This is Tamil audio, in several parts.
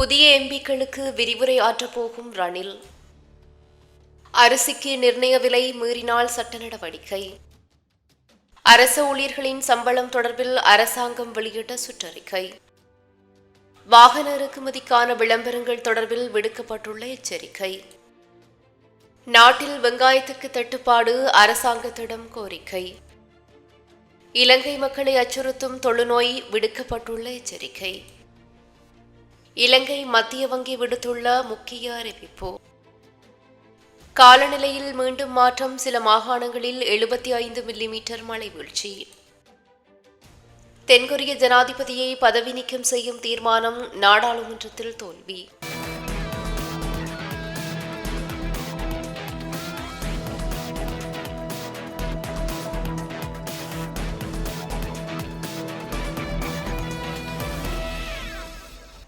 புதிய எம்பிக்களுக்கு விரிவுரை ஆற்றப் போகும் ரணில். அரிசிக்கு நிர்ணய விலை மீறினால் சட்ட நடவடிக்கை. அரச ஊழியர்களின் சம்பளம் தொடர்பில் அரசாங்கம் வெளியிட்ட சுற்றறிக்கை. வாகன இறக்குமதிக்கான விளம்பரங்கள் தொடர்பில் விடுக்கப்பட்டுள்ள எச்சரிக்கை. நாட்டில் வெங்காயத்துக்கு தட்டுப்பாடு அரசாங்கத்திடம் கோரிக்கை. இலங்கை மக்களை அச்சுறுத்தும் தொழுநோய் விடுக்கப்பட்டுள்ள எச்சரிக்கை. இலங்கை மத்திய வங்கி விடுத்துள்ள முக்கிய அறிவிப்பு. காலநிலையில் மீண்டும் மாற்றம் சில மாகாணங்களில் எழுபத்தி ஐந்து மில்லிமீட்டர் மழை வீழ்ச்சி. தென்கொரிய ஜனாதிபதியை பதவி நீக்கம் செய்யும் தீர்மானம் நாடாளுமன்றத்தில் தோல்வி.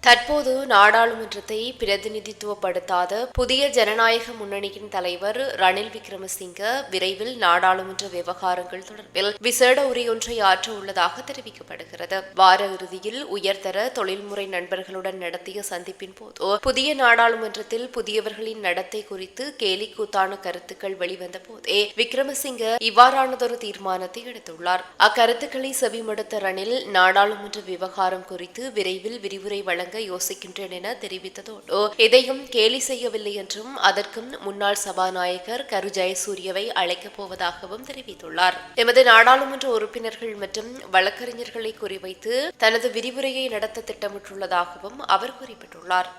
தற்போது நாடாளுமன்றத்தை பிரதிநிதித்துவப்படுத்தாத புதிய ஜனநாயக முன்னணியின் தலைவர் ரணில் விக்ரமசிங்க விரைவில் நாடாளுமன்ற விவகாரங்கள் தொடர்பில் விசேட உரையொன்றை ஆற்ற உள்ளதாக தெரிவிக்கப்படுகிறது. வார இறுதியில் உயர்தர தொழில்முறை நண்பர்களுடன் நடத்திய சந்திப்பின் போது புதிய நாடாளுமன்றத்தில் புதியவர்களின் நடத்தை குறித்து கேலி கூத்தான கருத்துக்கள் வெளிவந்த போதே விக்ரமசிங்க இவ்வாறானதொரு தீர்மானத்தை எடுத்துள்ளார். அக்கருத்துக்களை செவிமடுத்த ரணில் நாடாளுமன்ற விவகாரம் குறித்து விரைவில் விரிவுரை வழங்க வழங்க யோசிக்கின்றேன் என தெரிவித்ததோடு எதையும் கேலி செய்யவில்லை என்றும் அதற்கும் முன்னாள் சபாநாயகர் கரு ஜெயசூரியவை அழைக்கப் போவதாகவும் தெரிவித்துள்ளார். எமது நாடாளுமன்ற உறுப்பினர்கள் மற்றும் வழக்கறிஞர்களை குறிவைத்து தனது விரிவுரையை நடத்த திட்டமிட்டுள்ளதாகவும் அவர் குறிப்பிட்டுள்ளார்.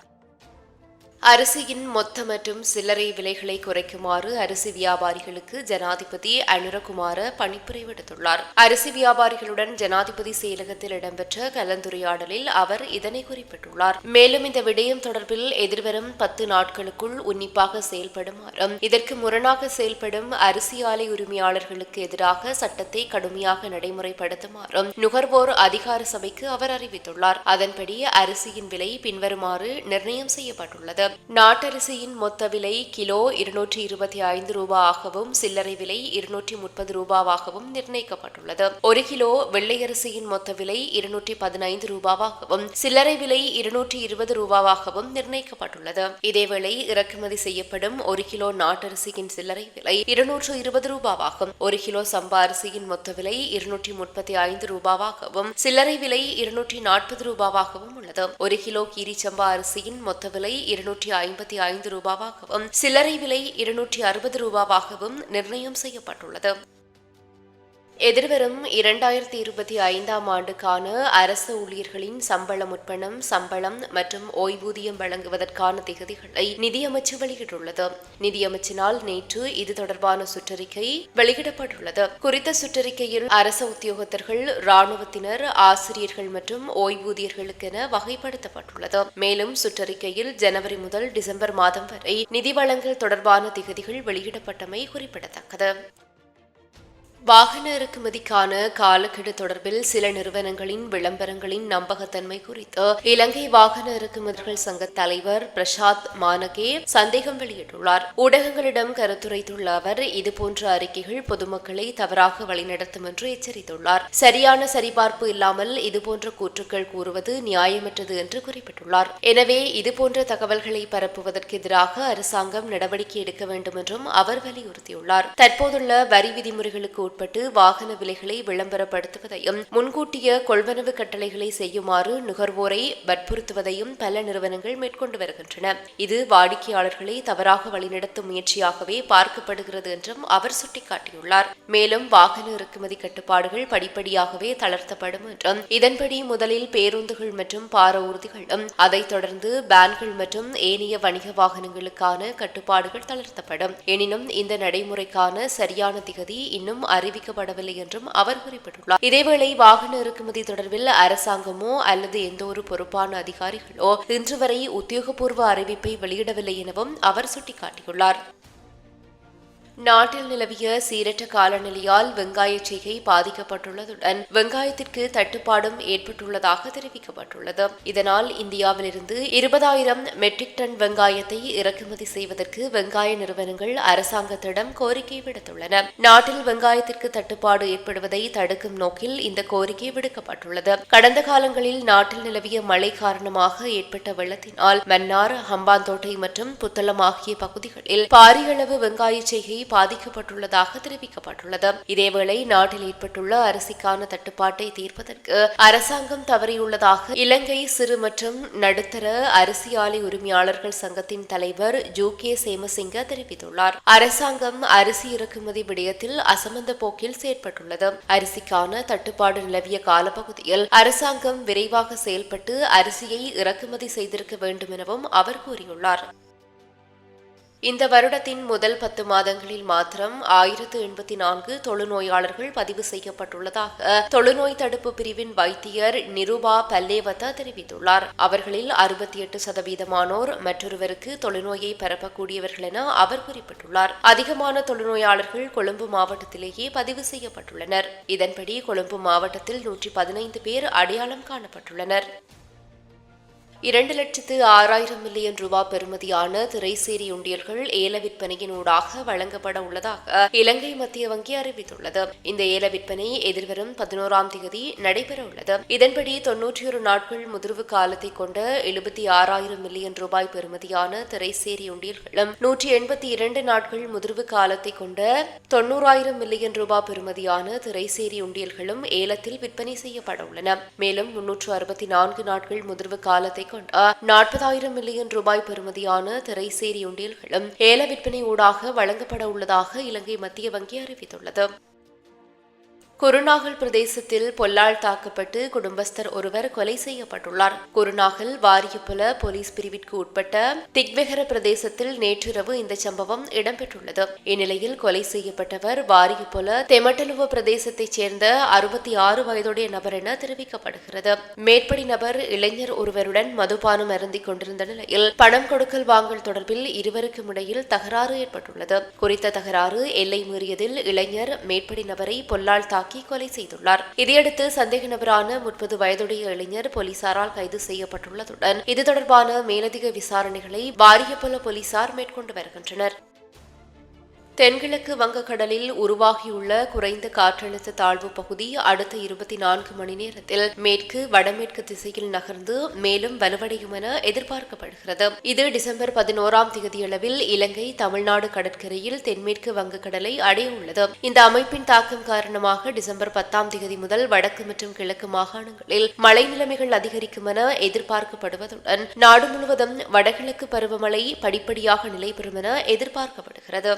அரிசியின் மொத்த மற்றும் சில்லறை விலைகளை குறைக்குமாறு அரிசி வியாபாரிகளுக்கு ஜனாதிபதி அனுரகுமார பணிப்புரை விடுத்துள்ளார். அரிசி வியாபாரிகளுடன் ஜனாதிபதி செயலகத்தில் இடம்பெற்ற கலந்துரையாடலில் அவர் இதனை குறிப்பிட்டுள்ளார். மேலும் இந்த விடயம் தொடர்பில் எதிர்வரும் பத்து நாட்களுக்குள் உன்னிப்பாக செயல்படுமாறும் இதற்கு முரணாக செயல்படும் அரிசி ஆலை உரிமையாளர்களுக்கு எதிராக சட்டத்தை கடுமையாக நடைமுறைப்படுத்துமாறும் நுகர்வோர் அதிகார சபைக்கு அவர் அறிவித்துள்ளார். அதன்படி அரிசியின் விலை பின்வருமாறு நிர்ணயம் செய்யப்பட்டுள்ளது. நாட்டரிசியின் மொத்த விலை கிலோ இருநூற்றி இருபத்தி ஐந்து ரூபாயாகவும் சில்லறை விலை இருநூற்றி முப்பது ரூபாவாகவும் நிர்ணயிக்கப்பட்டுள்ளது. ஒரு கிலோ வெள்ளையரிசியின் மொத்த விலை இருநூற்றி பதினைந்து ரூபாவாகவும் சில்லறை விலை இருநூற்றி இருபது ரூபாவாகவும் நிர்ணயிக்கப்பட்டுள்ளது. இதேவேளை இறக்குமதி செய்யப்படும் ஒரு கிலோ நாட்டரிசியின் சில்லறை விலை இருநூற்று இருபது ரூபாவாகும். ஒரு கிலோ சம்பா அரிசியின் மொத்த விலை இருநூற்றி முப்பத்தி ஐந்து ரூபாவாகவும் சில்லறை விலை இருநூற்றி நாற்பது ரூபாவாகவும் உள்ளது. ஒரு கிலோ கீரி சம்பா அரிசியின் மொத்த விலை இருநூற்றி ஐம்பத்தி ஐந்து ரூபாவாகவும் சில்லறை விலை இருநூற்றி அறுபது ரூபாவாகவும் நிர்ணயம் செய்யப்பட்டுள்ளது. எதிர்வரும் இரண்டாயிரத்தி இருபத்தி ஐந்தாம் ஆண்டுக்கான அரசு ஊழியர்களின் சம்பள முற்பணம் சம்பளம் மற்றும் ஓய்வூதியம் வழங்குவதற்கான திகதிகளை நிதியமைச்சு வெளியிட்டுள்ளது. நிதியமைச்சினால் நேற்று இது தொடர்பான சுற்றறிக்கை வெளியிடப்பட்டுள்ளது. குறித்த சுற்றறிக்கையில் அரச உத்தியோகத்தர்கள் ராணுவத்தினர் ஆசிரியர்கள் மற்றும் ஓய்வூதியர்களுக்கென வகைப்படுத்தப்பட்டுள்ளது. மேலும் சுற்றறிக்கையில் ஜனவரி முதல் டிசம்பர் மாதம் வரை நிதி வழங்கல் தொடர்பான திகதிகள் வெளியிடப்பட்டமை குறிப்பிடத்தக்கது. வாகன இறக்குமதிக்கான காலக்கெடு தொடர்பில் சில நிறுவனங்களின் விளம்பரங்களின் நம்பகத்தன்மை குறித்து இலங்கை வாகன இறக்குமதிகள் சங்க தலைவர் பிரசாத் மானகே சந்தேகம் வெளியிட்டுள்ளார். ஊடகங்களிடம் கருத்துரைத்துள்ள அவர் இதுபோன்ற அறிக்கைகள் பொதுமக்களை தவறாக வழிநடத்தும் என்று எச்சரித்துள்ளார். சரியான சரிபார்ப்பு இல்லாமல் இதுபோன்ற கூற்றுக்கள் கூறுவது நியாயமற்றது என்று குறிப்பிட்டுள்ளார். எனவே இதுபோன்ற தகவல்களை பரப்புவதற்கு எதிராக அரசாங்கம் நடவடிக்கை எடுக்க வேண்டும் என்றும் அவர் வலியுறுத்தியுள்ளார். தற்போதுள்ள வரி விதிமுறைகளுக்கு உட்பட்டு வாகன விலைகளை விளம்பரப்படுத்துவதையும் முன்கூட்டிய கொள்வனவு கட்டளைகளை செய்யுமாறு நுகர்வோரை வற்புறுத்துவதையும் பல நிறுவனங்கள் மேற்கொண்டு வருகின்றன. இது வாடிக்கையாளர்களை தவறாக வழிநடத்தும் முயற்சியாகவே பார்க்கப்படுகிறது என்றும் அவர் சுட்டிக்காட்டியுள்ளார். மேலும் வாகன இறக்குமதி கட்டுப்பாடுகள் படிப்படியாகவே தளர்த்தப்படும் என்றும் இதன்படி முதலில் பேருந்துகள் மற்றும் பார ஊர்திகளும் அதைத் தொடர்ந்து பேன்கள் மற்றும் ஏனைய வணிக வாகனங்களுக்கான கட்டுப்பாடுகள் தளர்த்தப்படும். எனினும் இந்த நடைமுறைக்கான சரியான திகதி இன்னும் அறிவிக்கப்படவில்லை என்றும் அவர் குறிப்பிட்டுள்ளார். இதேவேளை வாகன இறக்குமதி தொடர்பில் அரசாங்கமோ அல்லது எந்த ஒரு பொறுப்பான அதிகாரிகளோ இன்று வரை உத்தியோகபூர்வ அறிவிப்பை வெளியிடவில்லை எனவும் அவர் சுட்டிக்காட்டியுள்ளார். நாட்டில் நிலவிய சீரற்ற காலநிலையால் வெங்காய செய்கை பாதிக்கப்பட்டுள்ளதுடன் வெங்காயத்திற்கு தட்டுப்பாடும் ஏற்பட்டுள்ளதாக தெரிவிக்கப்பட்டுள்ளது. இதனால் இந்தியாவிலிருந்து இருபதாயிரம் மெட்ரிக் டன் வெங்காயத்தை இறக்குமதி செய்வதற்கு வெங்காய நிறுவனங்கள் அரசாங்கத்திடம் கோரிக்கை விடுத்துள்ளன. நாட்டில் வெங்காயத்திற்கு தட்டுப்பாடு ஏற்படுவதை தடுக்கும் நோக்கில் இந்த கோரிக்கை விடுக்கப்பட்டுள்ளது. கடந்த காலங்களில் நாட்டில் நிலவிய மழை காரணமாக ஏற்பட்ட வெள்ளத்தினால் மன்னார் ஹம்பாந்தோட்டை மற்றும் புத்தளம் ஆகிய பகுதிகளில் பாரியளவு வெங்காய செய்கை பாதிக்கப்பட்டுள்ளதாக தெரிவிக்கப்பட்டுள்ளது. இதேவேளை நாட்டில் ஏற்பட்டுள்ள அரிசிக்கான தட்டுப்பாட்டை தீர்ப்பதற்கு அரசாங்கம் தவறியுள்ளதாக இலங்கை சிறு மற்றும் நடுத்தர அரிசி ஆலை உரிமையாளர்கள் சங்கத்தின் தலைவர் ஜூ கே சேமசிங்க தெரிவித்துள்ளார். அரசாங்கம் அரிசி இறக்குமதி விடயத்தில் அசமந்த போக்கில் செயற்பட்டுள்ளது. அரிசிக்கான தட்டுப்பாடு நிலவிய காலப்பகுதியில் அரசாங்கம் விரைவாக செயல்பட்டு அரிசியை இறக்குமதி செய்திருக்க வேண்டும் எனவும் அவர் கூறியுள்ளார். இந்த வருடத்தின் முதல் பத்து மாதங்களில் மாத்திரம் ஆயிரத்து எண்பத்தி நான்கு தொழுநோயாளர்கள் பதிவு செய்யப்பட்டுள்ளதாக தொழுநோய் தடுப்பு பிரிவின் வைத்தியர் நிருபா பல்லேவத்தா தெரிவித்துள்ளார். அவர்களில் அறுபத்தி எட்டு சதவீதமானோர் மற்றொருவருக்கு தொழுநோயை பரப்பக்கூடியவர்கள் என அவர் குறிப்பிட்டுள்ளார். அதிகமான தொழுநோயாளர்கள் கொழும்பு மாவட்டத்திலேயே பதிவு செய்யப்பட்டுள்ளனர். இதன்படி கொழும்பு மாவட்டத்தில் நூற்றி பதினைந்து பேர் அடையாளம் காணப்பட்டுள்ளனர். இரண்டு லட்சத்து ஆறாயிரம் மில்லியன் ரூபாய் பெறுமதியான திரைசேரி உண்டியல்கள் ஏல விற்பனையின் ஊடாக வழங்கப்பட உள்ளதாக இலங்கை மத்திய வங்கி அறிவித்துள்ளது. இந்த ஏல விற்பனை எதிர்வரும் பதினோராம் தேதி நடைபெற உள்ளது. இதன்படி தொன்னூற்றி ஒரு நாட்கள் முதிர்வு காலத்தை கொண்ட எழுபத்தி ஆறாயிரம் மில்லியன் ரூபாய் பெறுமதியான திரைசேரி உண்டியல்களும் நூற்றி எண்பத்தி இரண்டு நாட்கள் முதிர்வு காலத்தை கொண்ட தொன்னூறாயிரம் மில்லியன் ரூபாய் பெறுமதியான திரைசேரி உண்டியல்களும் ஏலத்தில் விற்பனை செய்யப்பட உள்ளன. மேலும் முன்னூற்று அறுபத்தி நான்கு நாட்கள் முதிர்வு காலத்தை கொண்ட நாற்பதாயிரம் மில்லியன் ரூபாய் பெறுமதியான திரைசேரி உண்டியல்களும் ஏல விற்பனை ஊடாக வழங்கப்பட உள்ளதாக இலங்கை மத்திய வங்கி அறிவித்துள்ளது. குருநாகல் பிரதேசத்தில் பொல்லால் தாக்கப்பட்டு குடும்பஸ்தர் ஒருவர் கொலை செய்யப்பட்டுள்ளார். குருநாகல் வாரியப்புல போலீஸ் பிரிவிற்கு உட்பட்ட திக்வெகர பிரதேசத்தில் நேற்றிரவு இந்த சம்பவம் இடம்பெற்றுள்ளது. இந்நிலையில் கொலை செய்யப்பட்டவர் வாரியப்புல தெமட்டலுவ பிரதேசத்தைச் சேர்ந்த அறுபத்தி ஆறு வயதுடைய நபர் என தெரிவிக்கப்படுகிறது. மேற்படி நபர் இளைஞர் ஒருவருடன் மதுபானம் அருந்திக் கொண்டிருந்த நிலையில் பணம் கொடுக்கல் வாங்கல் தொடர்பில் இருவருக்கும் இடையில் தகராறு ஏற்பட்டுள்ளது. குறித்த தகராறு எல்லை மீறியதில் இளைஞர் மேற்படி நபரை பொல்லால் தாக்கி தாக்கி கொலை செய்துள்ளார். இதையடுத்து சந்தேக நபரான முப்பது வயதுடைய இளைஞர் போலீசாரால் கைது செய்யப்பட்டுள்ளதுடன் இது தொடர்பான மேலதிக விசாரணைகளை வாரியப்பல போலீசார் மேற்கொண்டு வருகின்றனர். தென்கிழக்கு வங்கக்கடலில் உருவாகியுள்ள குறைந்த காற்றழுத்த தாழ்வு பகுதி அடுத்த இருபத்தி நான்கு மணி நேரத்தில் மேற்கு வடமேற்கு திசையில் நகர்ந்து மேலும் வலுவடையும் என எதிர்பார்க்கப்படுகிறது. இது டிசம்பர் பதினோராம் தேதியளவில் இலங்கை தமிழ்நாடு கடற்கரையில் தென்மேற்கு வங்கக்கடலை அடைய உள்ளது இந்த அமைப்பின் தாக்கம் காரணமாக டிசம்பர் பத்தாம் தேதி முதல் வடக்கு மற்றும் கிழக்கு மாகாணங்களில் மழை நிலைமைகள் அதிகரிக்கும் என எதிர்பார்க்கப்படுவதுடன் நாடு முழுவதும் வடகிழக்கு பருவமழை படிப்படியாக நிலைபெறும் என எதிர்பார்க்கப்படுகிறது.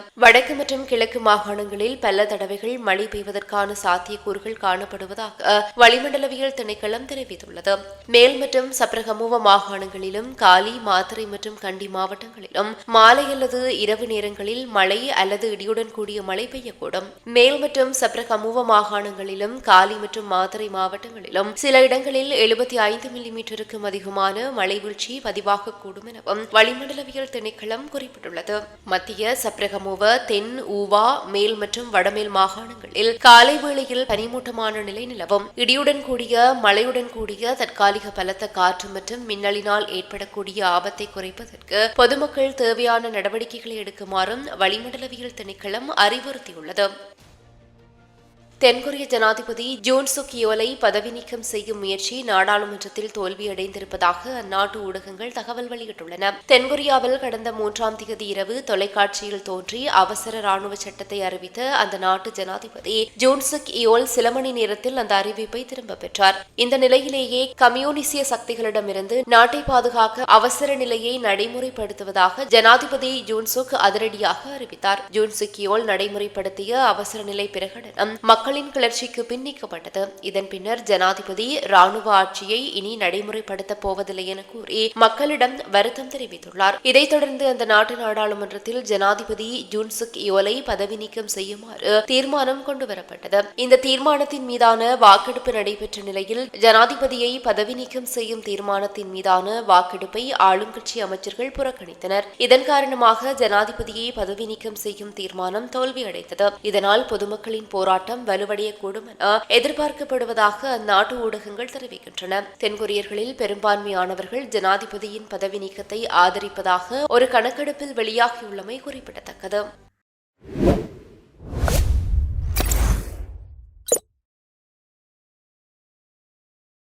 வடக்கு மற்றும் கிழக்கு மாகாணங்களில் பல தடவைகள் மழை பெய்வதற்கான சாத்தியக்கூறுகள் காணப்படுவதாக வளிமண்டலவியல் திணைக்களம் தெரிவித்துள்ளது. மேல் மற்றும் சப்ரகமுவ மாகாணங்களிலும் காலி மாத்திரை மற்றும் கண்டி மாவட்டங்களிலும் மாலை அல்லது இரவு நேரங்களில் மழை அல்லது இடியுடன் கூடிய மழை பெய்யக்கூடும். மேல் மற்றும் சப்ரகமுவ மாகாணங்களிலும் காலி மற்றும் மாத்திரை மாவட்டங்களிலும் சில இடங்களில் எழுபத்தி ஐந்து மில்லிமீட்டருக்கும் அதிகமான மழை வீழ்ச்சி பதிவாகக்கூடும் எனவும் வளிமண்டலவியல் திணைக்களம் குறிப்பிட்டுள்ளது. மத்திய சப்ரகமுவ தென் ஊவா மேல் மற்றும் வடமேல் மாகாணங்களில் காலை வேளையில் பனிமூட்டமான நிலை நிலவும். இடியுடன் கூடிய மழையுடன் கூடிய தற்காலிக பலத்த காற்று மற்றும் மின்னலினால் ஏற்படக்கூடிய ஆபத்தை குறைப்பதற்கு பொதுமக்கள் தேவையான நடவடிக்கைகளை எடுக்குமாறும் வளிமண்டலவியல் திணைக்களம் அறிவுறுத்தியுள்ளது. தென்கொரிய ஜனாதிபதி ஜூன் சுக் யோலை பதவி நீக்கம் செய்யும் முயற்சி நாடாளுமன்றத்தில் தோல்வியடைந்திருப்பதாக அந்நாட்டு ஊடகங்கள் தகவல் வெளியிட்டுள்ளன. தென்கொரியாவில் கடந்த மூன்றாம் தேதி இரவு தொலைக்காட்சியில் தோன்றி அவசர ராணுவ சட்டத்தை அறிவித்த அந்த நாட்டு ஜனாதிபதி ஜூன் சுக் இயோல் சில மணி நேரத்தில் அந்த அறிவிப்பை திரும்ப பெற்றார். இந்த நிலையிலேயே கம்யூனிசிய சக்திகளிடமிருந்து நாட்டை பாதுகாக்க அவசர நிலையை நடைமுறைப்படுத்துவதாக ஜனாதிபதி ஜூன் சுக் அதிரடியாக அறிவித்தார். ஜூன் சுக் யோல் நடைமுறைப்படுத்திய அவசர நிலை பிரகடனம் மக்கள் மக்களின் கிளர்ச்சிக்கு பின்னிக்கப்பட்டது இதன் பின்னர் ஜனாதிபதி ராணுவ ஆட்சியை இனி நடைமுறைப்படுத்தப் போவதில்லை என கூறி மக்களிடம் வருத்தம் தெரிவித்துள்ளார். இதைத் தொடர்ந்து அந்த நாட்டு நாடாளுமன்றத்தில் ஜனாதிபதி ஜூன்சுக் யோலை பதவி நீக்கம் செய்யுமாறு தீர்மானம் கொண்டுவரப்பட்டது. இந்த தீர்மானத்தின் மீதான வாக்கெடுப்பு நடைபெற்ற நிலையில் ஜனாதிபதியை பதவி நீக்கம் செய்யும் தீர்மானத்தின் மீதான வாக்கெடுப்பை ஆளும் கட்சி அமைச்சர்கள் புறக்கணித்தனர். இதன் காரணமாக ஜனாதிபதியை பதவி நீக்கம் செய்யும் தீர்மானம் தோல்வியடைந்தது. இதனால் பொதுமக்களின் போராட்டம் வலுவடையக்கூடும் என எதிர்பார்க்கப்படுவதாக அந்நாட்டு ஊடகங்கள் தெரிவிக்கின்றன. தென்கொரியர்களில் பெரும்பான்மையானவர்கள் ஜனாதிபதியின் பதவி நீக்கத்தை ஆதரிப்பதாக ஒரு கணக்கெடுப்பில் வெளியாகியுள்ளமை குறிப்பிடத்தக்கது.